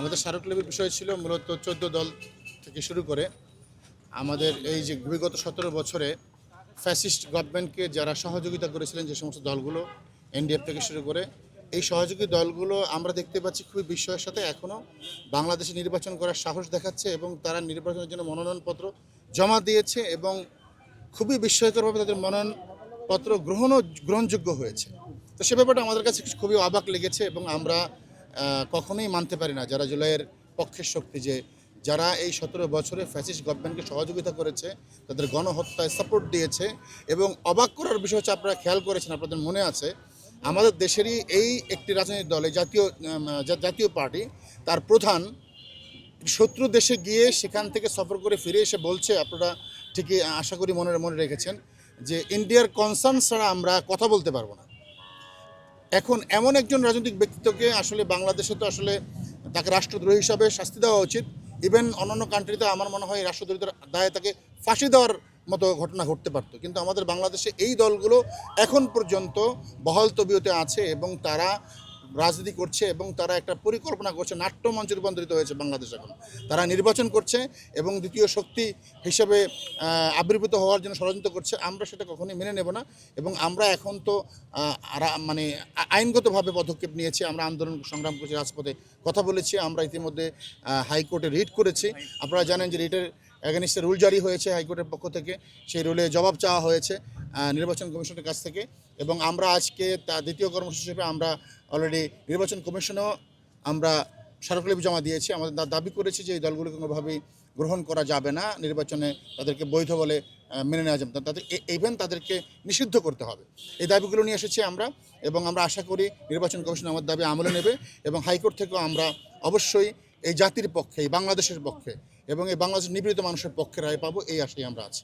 আমাদের স্মারকলিপির বিষয় ছিল মূলত চোদ্দ দল থেকে শুরু করে আমাদের এই যে বিগত সতেরো বছরে ফ্যাসিস্ট গভর্নমেন্টকে যারা সহযোগিতা করেছিলেন যে সমস্ত দলগুলো, এনডিএফ থেকে শুরু করে, এই সহযোগী দলগুলো আমরা দেখতে পাচ্ছি খুবই বিস্ময়ের সাথে এখনও বাংলাদেশে নির্বাচন করার সাহস দেখাচ্ছে এবং তারা নির্বাচনের জন্য মনোনয়নপত্র জমা দিয়েছে এবং খুবই বিস্ময়করভাবে তাদের মনোনয়নপত্র গ্রহণও গ্রহণযোগ্য হয়েছে। তো সে ব্যাপারটা আমাদের কাছে খুবই অবাক লেগেছে এবং আমরা কখনোই মানতে পারি না। যারা জুলাইয়ের পক্ষের শক্তি যে, যারা এই সতেরো বছরে ফ্যাসিস্ট গভর্নমেন্টকে সহযোগিতা করেছে, তাদের গণহত্যায় সাপোর্ট দিয়েছে এবং অবাক করার বিষয় হচ্ছে আপনারা খেয়াল করেছেন, আপনাদের মনে আছে, আমাদের দেশেরই এই একটি রাজনৈতিক দলে জাতীয় জাতীয় পার্টি, তার প্রধান শত্রু দেশে গিয়ে সেখান থেকে সফর করে ফিরে এসে বলছে, আপনারা ঠিকই আশা করি মনে মনে রেখেছেন, যে ইন্ডিয়ার কনসার্ন ছাড়া আমরা কথা বলতে পারব না। এখন এমন একজন রাজনৈতিক ব্যক্তিত্বকে আসলে বাংলাদেশে তো আসলে তাকে রাষ্ট্রদ্রোহী হিসাবে শাস্তি দেওয়া উচিত। ইভেন অন্যান্য কান্ট্রিতে আমার মনে হয় রাষ্ট্রদ্রোহিতার দায়ে তাকে ফাঁসি দেওয়ার মতো ঘটনা ঘটতে পারতো। কিন্তু আমাদের বাংলাদেশে এই দলগুলো এখন পর্যন্ত বহাল তবিয়তে আছে এবং তারা রাজনীতি করছে এবং তারা একটা পরিকল্পনা করছে নাট্যমঞ্চে রূপান্তরিত হয়েছে বাংলাদেশ এখন। তারা নির্বাচন করছে এবং দ্বিতীয় শক্তি হিসেবে আবির্ভূত হওয়ার জন্য ষড়যন্ত্র করছে। আমরা সেটা কখনোই মেনে নেব না এবং আমরা এখন তো মানে আইনগতভাবে পদক্ষেপ নিয়েছি। আমরা আন্দোলন সংগ্রাম করেছি, রাজপথে কথা বলেছি। আমরা ইতিমধ্যে হাইকোর্টে রিট করেছি। আপনারা জানেন যে রিটের অ্যাগেনিস্টে রুল জারি হয়েছে হাইকোর্টের পক্ষ থেকে। সেই রুলে জবাব চাওয়া হয়েছে নির্বাচন কমিশনের কাছ থেকে। এবং আমরা আজকে তা দ্বিতীয় কর্মসূচি হিসেবে আমরা অলরেডি নির্বাচন কমিশনেও আমরা স্মারকলিপি জমা দিয়েছি। আমাদের দাবি করেছি যে এই দলগুলোকে কোনোভাবেই গ্রহণ করা যাবে না, নির্বাচনে তাদেরকে বৈধ বলে মেনে নেওয়া যাবে তাদের ইভেন তাদেরকে নিষিদ্ধ করতে হবে। এই দাবিগুলো নিয়ে এসেছি আমরা এবং আমরা আশা করি নির্বাচন কমিশন আমার দাবি আমলে নেবে এবং হাইকোর্ট থেকেও আমরা অবশ্যই এই জাতির পক্ষে, এই বাংলাদেশের পক্ষে এবং এই বাংলাদেশের নিবৃত মানুষের পক্ষে রায় পাবো, এই আশাই আমরা আছি।